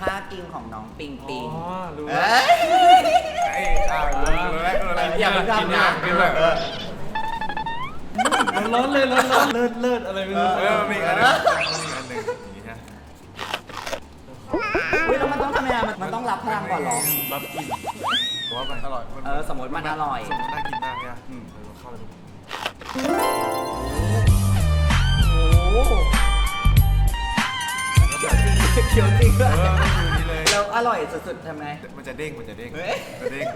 ท่ากินของน้องปิงปิงอ๋อรู้เอแล้ว้ยไอ้อ่ารู้รู้แล้วรู้แล้วอย่าไปทำนะกินแบบเออร้อนเลยร้อนร้อนเลิศเลิศอะไรไม่รู้เออมีอีกอันหนึงมีอีกอันหนึงอย่างนี้ฮะอุ๊ยแล้วมันต้องทำยังไงมันมันต้องรับพลังก่อนเหรอ รับกลินผมว่ามันอร่อยนเออสมมติมันอร่อย สมมติน่ากินมากเนี่ยอืมเออเข้าเลย ขียวจริงด้วเอยอมันคือนี้เลย แล้วอร่อยสุดๆทำไง มันจะเด้ง มันจะเด้งเฮ้ย มันจะเด้ง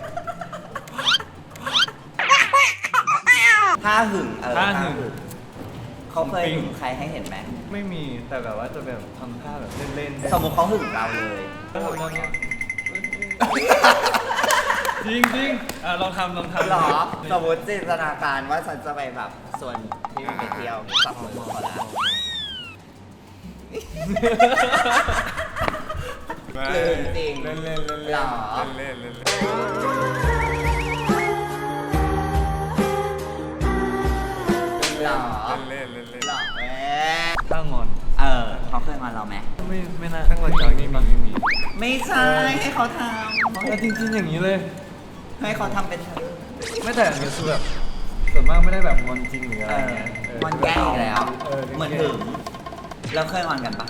ท่าหึงเออถ้าหึง เขาเคยปิงหึงใครให้เห็นไหม ไม่มีแต่แบบว่าจะแบบทำท่าแบบเล่นๆสมมติเขาหึงเราเลย แล้วทำแล้วเนี่ยจริงจริงๆอะลองทำลองทำหรอ สมมติจินตนาการว่าฉันจะไปแบบส่วนที่ไปเที่ยวสับมือเขาแล้ว ลืมจริงเล่นเล่นเล่นหรอเล่นเล่นเล่นเล่นหรอ เล่นเล่นเล่นหรอแหมท่างอนเออเขาเคยงอนเราไหมไม่ไม่น่าตั้งวันจอยนี่มีไม่มีไม่ใช่ให้เขาทแต่จริงๆอย่างนี้เลยำให้เขาทำเป็นเธอ ไม่แต่อันนี้คือแบบส่วนมากไม่ได้แบบงอนจริงหรืออะเอไรอเงี้ยเออ มันแกล้งอีกแล้ว เออ เหมือนหึงแล้วเคยงอนกันปะ